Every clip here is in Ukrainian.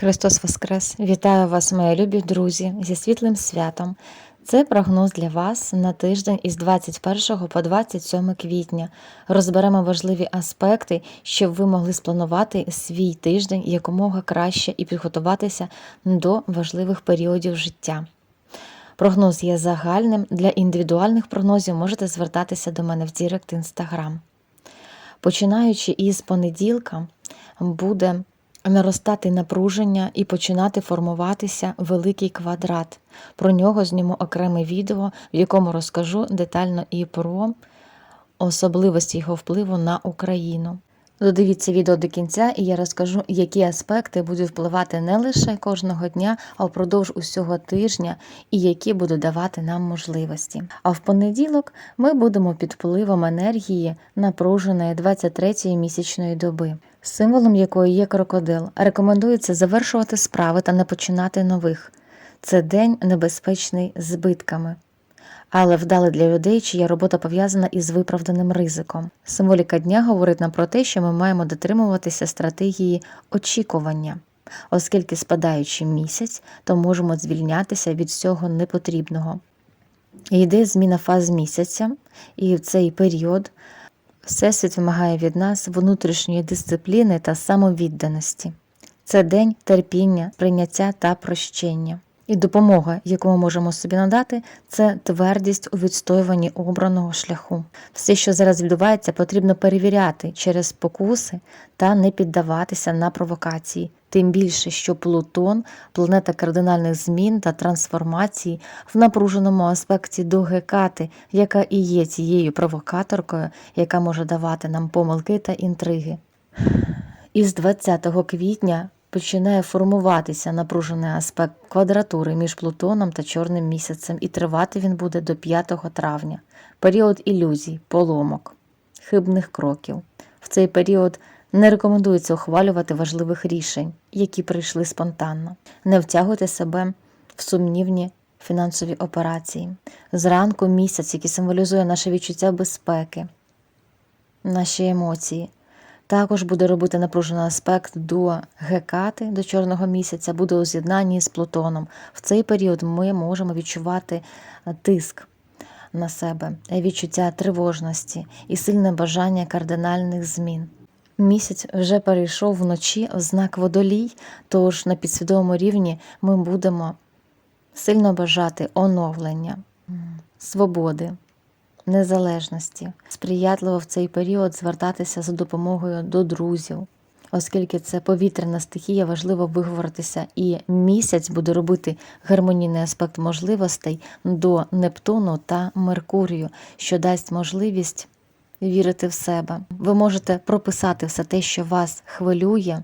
Христос Воскрес! Вітаю вас, мої любі друзі, зі світлим святом. Це прогноз для вас на тиждень із 21 по 27 квітня. Розберемо важливі аспекти, щоб ви могли спланувати свій тиждень якомога краще і підготуватися до важливих періодів життя. Прогноз є загальним. Для індивідуальних прогнозів можете звертатися до мене в Дірект Інстаграм. Починаючи із понеділка, буде наростати напруження і починати формуватися великий квадрат. Про нього зніму окреме відео, в якому розкажу детально і про особливості його впливу на Україну. Додивіться відео до кінця, і я розкажу, які аспекти будуть впливати не лише кожного дня, а впродовж усього тижня, і які будуть давати нам можливості. А в понеділок ми будемо під впливом енергії напруженої 23-ї місячної доби, символом якої є крокодил. Рекомендується завершувати справи та не починати нових. Це день небезпечний збитками але вдалий для людей, чия робота пов'язана із виправданим ризиком. Символіка дня говорить нам про те, що ми маємо дотримуватися стратегії очікування. Оскільки спадаючи місяць, то можемо звільнятися від всього непотрібного. Йде зміна фаз місяця, і в цей період Всесвіт вимагає від нас внутрішньої дисципліни та самовідданості. Це день терпіння, прийняття та прощення. І допомога, яку ми можемо собі надати, це твердість у відстоюванні обраного шляху. Все, що зараз відбувається, потрібно перевіряти через покуси та не піддаватися на провокації. Тим більше, що Плутон, планета кардинальних змін та трансформації в напруженому аспекті до Гекати, яка і є цією провокаторкою, яка може давати нам помилки та інтриги. Із 20 квітня починає формуватися напружений аспект квадратури між Плутоном та Чорним місяцем, і тривати він буде до 5 травня, період ілюзій, поломок, хибних кроків. В цей період не рекомендується ухвалювати важливих рішень, які прийшли спонтанно. Не втягуйте себе в сумнівні фінансові операції. Зранку місяць, який символізує наше відчуття безпеки, наші емоції. Також буде робити напружений аспект до Гекати, до чорного місяця, буде у з'єднанні з Плутоном. В цей період ми можемо відчувати тиск на себе, відчуття тривожності і сильне бажання кардинальних змін. Місяць вже перейшов вночі в знак водолій, тож на підсвідомому рівні ми будемо сильно бажати оновлення, свободи незалежності, сприятливо в цей період звертатися за допомогою до друзів. Оскільки це повітряна стихія, важливо виговоритися, і місяць буде робити гармонійний аспект можливостей до Нептуну та Меркурію, що дасть можливість вірити в себе. Ви можете прописати все те, що вас хвилює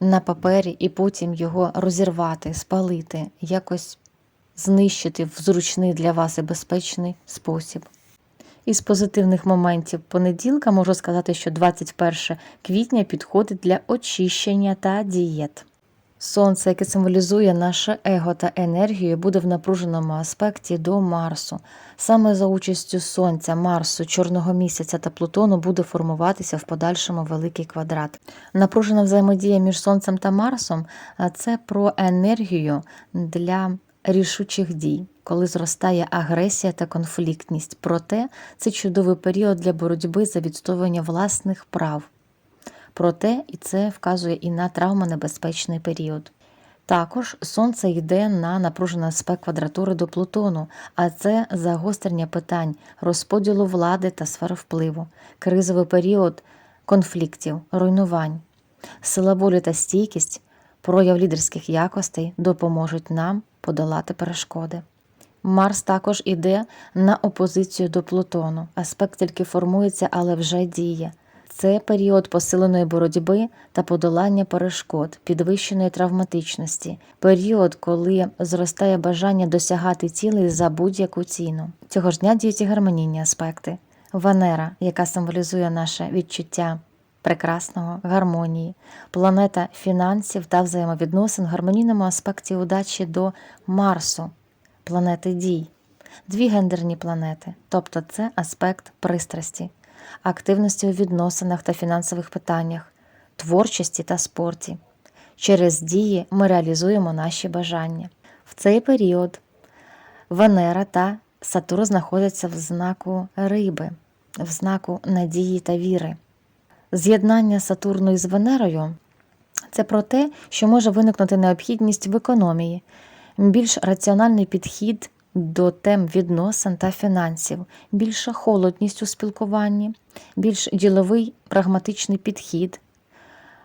на папері, і потім його розірвати, спалити, якось знищити в зручний для вас і безпечний спосіб. Із позитивних моментів понеділка можу сказати, що 21 квітня підходить для очищення та дієт. Сонце, яке символізує наше его та енергію, буде в напруженому аспекті до Марсу. Саме за участю Сонця, Марсу, Чорного місяця та Плутону буде формуватися в подальшому великий квадрат. Напружена взаємодія між Сонцем та Марсом це про енергію для рішучих дій коли зростає агресія та конфліктність. Проте це чудовий період для боротьби за відстоювання власних прав. Проте і це вказує і на травмонебезпечний період. Також сонце йде на напружений аспект квадратури до Плутону, а це загострення питань, розподілу влади та сфер впливу, кризовий період конфліктів, руйнувань, сила волі та стійкість, прояв лідерських якостей допоможуть нам подолати перешкоди. Марс також іде на опозицію до Плутону. Аспект тільки формується, але вже діє. Це період посиленої боротьби та подолання перешкод, підвищеної травматичності, період, коли зростає бажання досягати цілей за будь-яку ціну. Цього ж дня діють і гармонійні аспекти. Венера, яка символізує наше відчуття прекрасного, гармонії, планета фінансів та взаємовідносин в гармонійному аспекті удачі до Марсу планети дій, дві гендерні планети, тобто це аспект пристрасті, активності у відносинах та фінансових питаннях, творчості та спорті. Через дії ми реалізуємо наші бажання. В цей період Венера та Сатурн знаходяться в знаку риби, в знаку надії та віри. З'єднання Сатурну із Венерою це про те, що може виникнути необхідність в економії, більш раціональний підхід до тем відносин та фінансів, більша холодність у спілкуванні, більш діловий прагматичний підхід,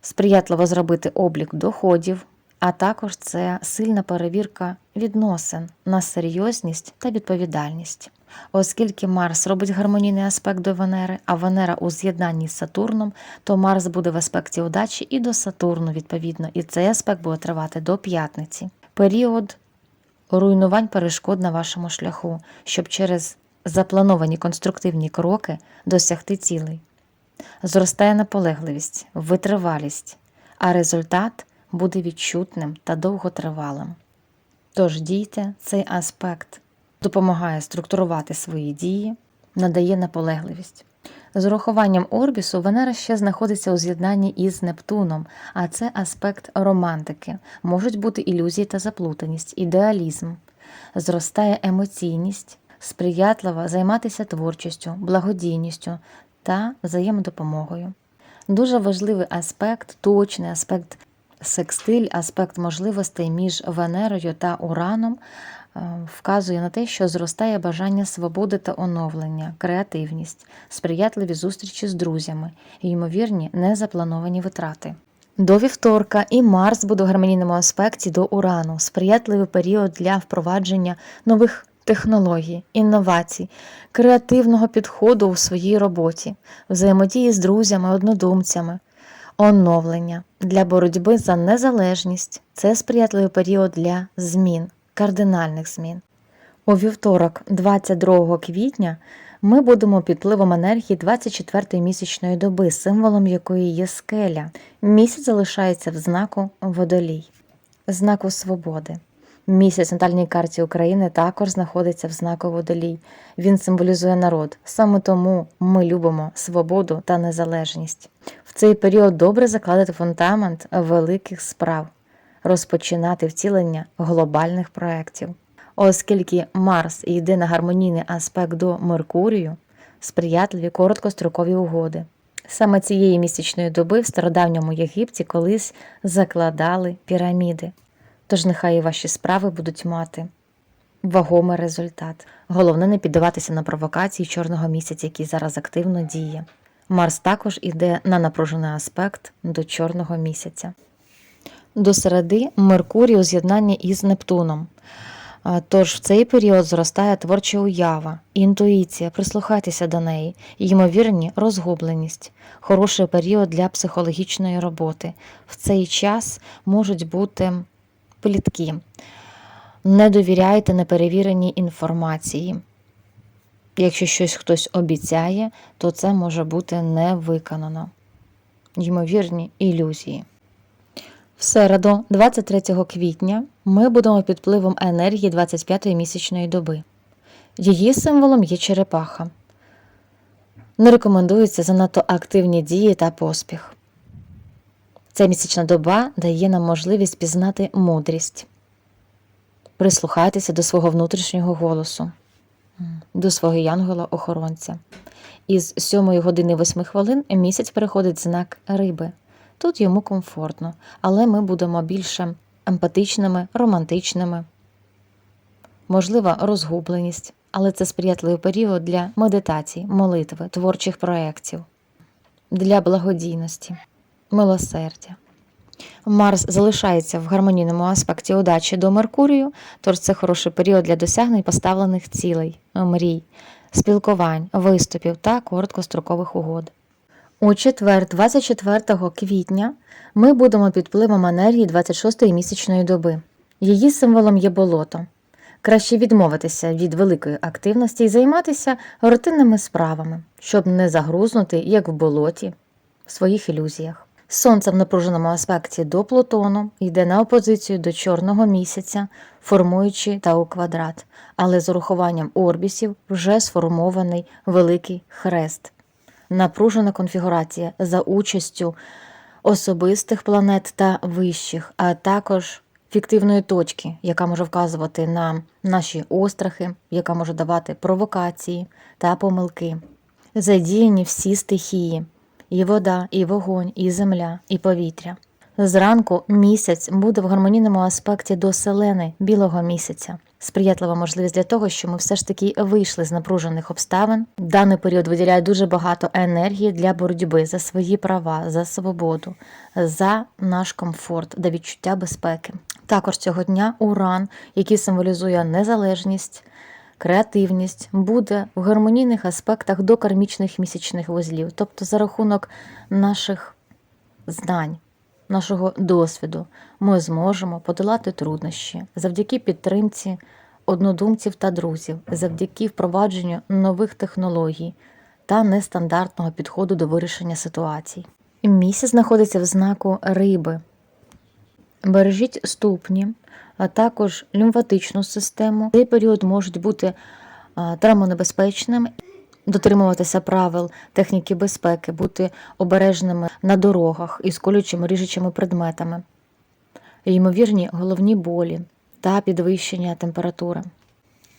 сприятливо зробити облік доходів, а також це сильна перевірка відносин на серйозність та відповідальність. Оскільки Марс робить гармонійний аспект до Венери, а Венера у з'єднанні з Сатурном, то Марс буде в аспекті удачі і до Сатурну відповідно, і цей аспект буде тривати до п'ятниці. Період руйнувань перешкод на вашому шляху, щоб через заплановані конструктивні кроки досягти цілей. Зростає наполегливість, витривалість, а результат буде відчутним та довготривалим. Тож дійте, цей аспект допомагає структурувати свої дії, надає наполегливість. З урахуванням Орбісу Венера ще знаходиться у з'єднанні із Нептуном, а це аспект романтики. Можуть бути ілюзії та заплутаність, ідеалізм. Зростає емоційність, сприятливо займатися творчістю, благодійністю та взаємодопомогою. Дуже важливий аспект, точний аспект секстиль, аспект можливостей між Венерою та Ураном вказує на те, що зростає бажання свободи та оновлення, креативність, сприятливі зустрічі з друзями ймовірні незаплановані витрати. До вівторка і Марс буде в гармонійному аспекті до Урану, сприятливий період для впровадження нових технологій, інновацій, креативного підходу у своїй роботі, взаємодії з друзями, однодумцями, оновлення для боротьби за незалежність. Це сприятливий період для змін, кардинальних змін. У вівторок, 22 квітня, ми будемо під впливом енергії 24-ї місячної доби, символом якої є скеля. Місяць залишається в знаку водолій, знаку свободи. Місяць в натальній карті України також знаходиться в знаку водолій. Він символізує народ. Саме тому ми любимо свободу та незалежність. В цей період добре закладати фундамент великих справ, розпочинати втілення глобальних проєктів. Оскільки Марс йде на гармонійний аспект до Меркурію, сприятливі короткострокові угоди. Саме цієї місячної доби в стародавньому Єгипті колись закладали піраміди. Тож нехай і ваші справи будуть мати вагомий результат. Головне не піддаватися на провокації чорного місяця, який зараз активно діє. Марс також іде на напружений аспект до чорного місяця. До середи Меркурій у з'єднанні із Нептуном. Тож в цей період зростає творча уява, інтуїція, прислухайтеся до неї, ймовірні розгубленість, хороший період для психологічної роботи. В цей час можуть бути плітки. Не довіряйте неперевіреній інформації. Якщо щось хтось обіцяє, то це може бути не виконано. Ймовірні ілюзії. В середу, 23 квітня, ми будемо під впливом енергії 25-ї місячної доби. Її символом є черепаха. Не рекомендуються занадто активні дії та поспіх. Ця місячна доба дає нам можливість пізнати мудрість, прислухайтеся до свого внутрішнього голосу, до свого янгола-охоронця. Із 7 години 8 хвилин місяць переходить знак риби. Тут йому комфортно, але ми будемо більше емпатичними, романтичними, можлива розгубленість, але це сприятливий період для медитацій, молитви, творчих проєктів, для благодійності, милосердя. Марс залишається в гармонійному аспекті удачі до Меркурію, тож це хороший період для досягнень поставлених цілей, мрій, спілкувань, виступів та короткострокових угод. У четвер, 24 квітня, ми будемо під впливом енергії 26-ї місячної доби. Її символом є болото. Краще відмовитися від великої активності і займатися рутинними справами, щоб не загрузнути, як в болоті, в своїх ілюзіях. Сонце в напруженому аспекті до Плутону йде на опозицію до чорного місяця, формуючи тау квадрат, але з урахуванням орбісів вже сформований великий хрест. Напружена конфігурація за участю особистих планет та вищих, а також фіктивної точки, яка може вказувати на наші острахи, яка може давати провокації та помилки. Задіяні всі стихії: і вода, і вогонь, і земля, і повітря. Зранку місяць буде в гармонійному аспекті до селени білого місяця. Сприятлива можливість для того, що ми все ж таки вийшли з напружених обставин. Даний період виділяє дуже багато енергії для боротьби за свої права, за свободу, за наш комфорт та відчуття безпеки. Також цього дня уран, який символізує незалежність, креативність, буде в гармонійних аспектах до кармічних місячних вузлів, тобто за рахунок наших знань нашого досвіду ми зможемо подолати труднощі завдяки підтримці однодумців та друзів, завдяки впровадженню нових технологій та нестандартного підходу до вирішення ситуацій. Місяць знаходиться в знаку риби. Бережіть ступні, а також лімфатичну систему. Цей період можуть бути травмонебезпечним дотримуватися правил техніки безпеки, бути обережними на дорогах із колючими ріжучими предметами, ймовірні головні болі та підвищення температури,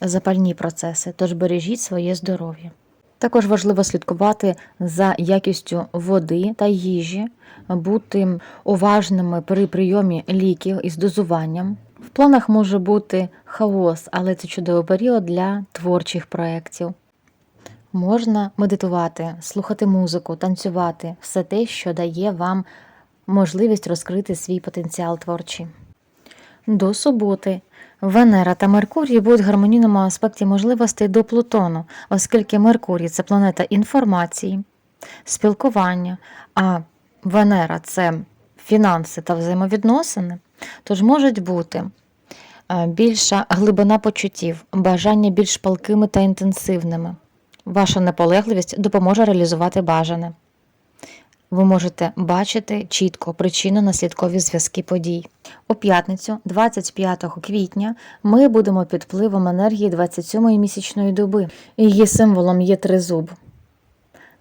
запальні процеси, тож бережіть своє здоров'я. Також важливо слідкувати за якістю води та їжі, бути уважними при прийомі ліків із дозуванням. В планах може бути хаос, але це чудовий період для творчих проєктів. Можна медитувати, слухати музику, танцювати все те, що дає вам можливість розкрити свій потенціал творчий. До суботи Венера та Меркурій будуть в гармонійному аспекті можливостей до Плутону, оскільки Меркурій це планета інформації, спілкування, а Венера це фінанси та взаємовідносини, тож можуть бути е, більша глибина почуттів, бажання більш палкими та інтенсивними. Ваша наполегливість допоможе реалізувати бажане. Ви можете бачити чітко причинно-наслідкові зв'язки подій. У п'ятницю, 25 квітня, ми будемо під впливом енергії 27-ї місячної доби. Її символом є тризуб.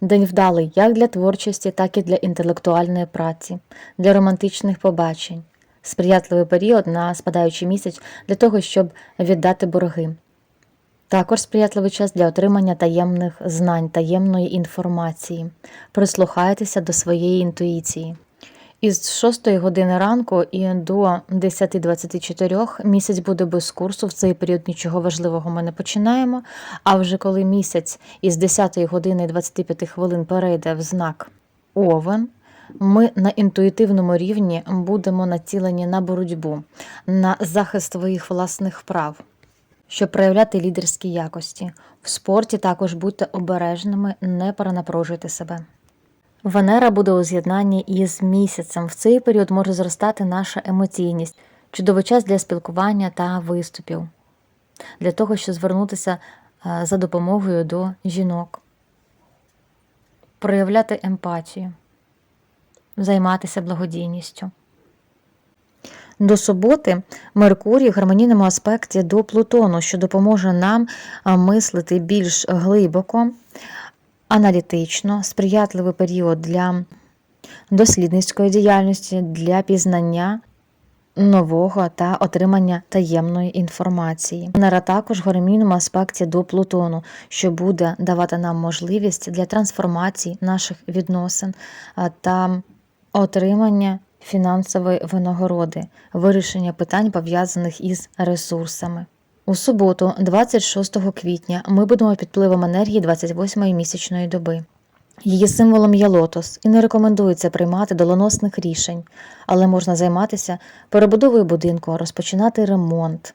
День вдалий як для творчості, так і для інтелектуальної праці, для романтичних побачень. Сприятливий період на спадаючий місяць для того, щоб віддати борги. Також сприятливий час для отримання таємних знань, таємної інформації. Прислухайтеся до своєї інтуїції. Із 6 години ранку і до 10.24 місяць буде без курсу. В цей період нічого важливого ми не починаємо. А вже коли місяць із 10 години 25 хвилин перейде в знак Овен, ми на інтуїтивному рівні будемо націлені на боротьбу, на захист своїх власних прав щоб проявляти лідерські якості. В спорті також будьте обережними, не перенапружуйте себе. Венера буде у з'єднанні із місяцем. В цей період може зростати наша емоційність, чудовий час для спілкування та виступів, для того, щоб звернутися е, за допомогою до жінок, проявляти емпатію, займатися благодійністю. До суботи Меркурій в гармонійному аспекті до Плутону, що допоможе нам мислити більш глибоко, аналітично, сприятливий період для дослідницької діяльності, для пізнання нового та отримання таємної інформації. Венера також в гармонійному аспекті до Плутону, що буде давати нам можливість для трансформації наших відносин та отримання фінансової винагороди, вирішення питань, пов'язаних із ресурсами. У суботу, 26 квітня, ми будемо під впливом енергії 28-ї місячної доби. Її символом є лотос і не рекомендується приймати доленосних рішень, але можна займатися перебудовою будинку, розпочинати ремонт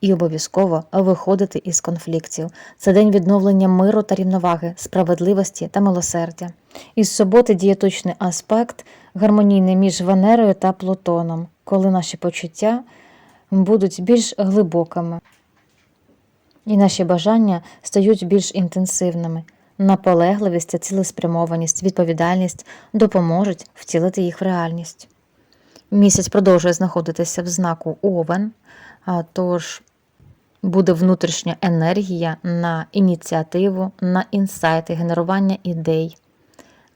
і обов'язково виходити із конфліктів. Це день відновлення миру та рівноваги, справедливості та милосердя. Із суботи діє точний аспект гармонійний між Венерою та Плутоном, коли наші почуття будуть більш глибокими, і наші бажання стають більш інтенсивними. Наполегливість та цілеспрямованість, відповідальність допоможуть втілити їх в реальність. Місяць продовжує знаходитися в знаку Овен, тож буде внутрішня енергія на ініціативу, на інсайти, генерування ідей,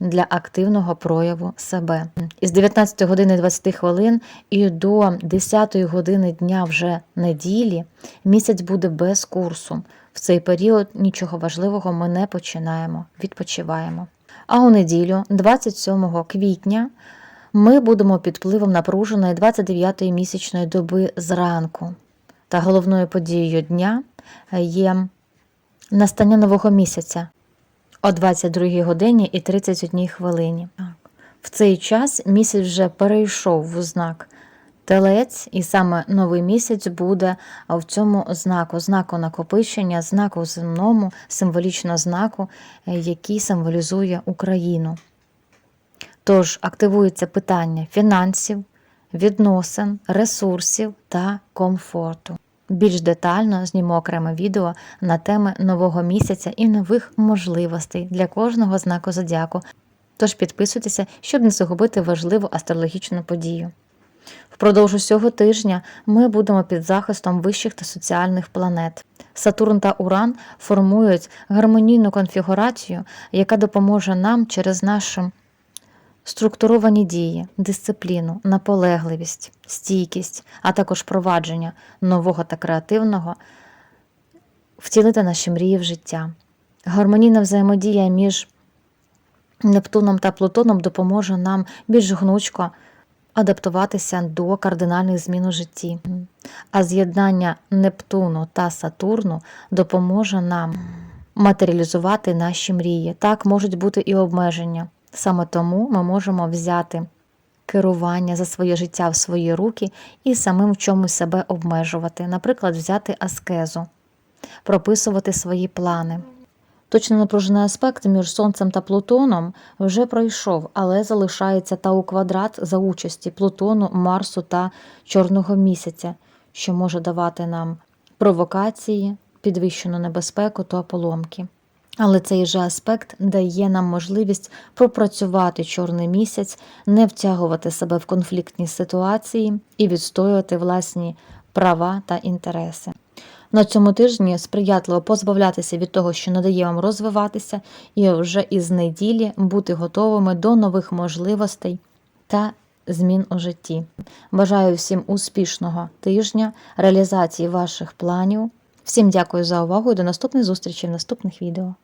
для активного прояву себе. Із 19 години 20 хвилин і до 10 години дня вже неділі місяць буде без курсу. В цей період нічого важливого ми не починаємо, відпочиваємо. А у неділю, 27 квітня, ми будемо під впливом напруженої 29-ї місячної доби зранку. Та головною подією дня є настання нового місяця о 22 годині і 31 хвилині. В цей час місяць вже перейшов в знак Телець, і саме новий місяць буде в цьому знаку, знаку накопичення, знаку земному, символічно знаку, е, який символізує Україну. Тож активується питання фінансів, відносин, ресурсів та комфорту. Більш детально зніму окреме відео на теми нового місяця і нових можливостей для кожного знаку зодіаку. Тож підписуйтеся, щоб не загубити важливу астрологічну подію. Впродовж усього тижня ми будемо під захистом вищих та соціальних планет. Сатурн та Уран формують гармонійну конфігурацію, яка допоможе нам через наші структуровані дії, дисципліну, наполегливість, стійкість, а також впровадження нового та креативного втілити наші мрії в життя. Гармонійна взаємодія між Нептуном та Плутоном допоможе нам більш гнучко адаптуватися до кардинальних змін у житті. А з'єднання Нептуну та Сатурну допоможе нам матеріалізувати наші мрії. Так можуть бути і обмеження. Саме тому ми можемо взяти керування за своє життя в свої руки і самим в чомусь себе обмежувати, наприклад, взяти аскезу, прописувати свої плани. Точно напружений аспект між Сонцем та Плутоном вже пройшов, але залишається Тау квадрат за участі Плутону, Марсу та Чорного місяця, що може давати нам провокації, підвищену небезпеку та поломки. Але цей же аспект дає нам можливість пропрацювати чорний місяць, не втягувати себе в конфліктні ситуації і відстоювати власні права та інтереси. На цьому тижні сприятливо позбавлятися від того, що не дає вам розвиватися, і вже із неділі бути готовими до нових можливостей та змін у житті. Бажаю всім успішного тижня, реалізації ваших планів. Всім дякую за увагу і до наступних зустрічей в наступних відео.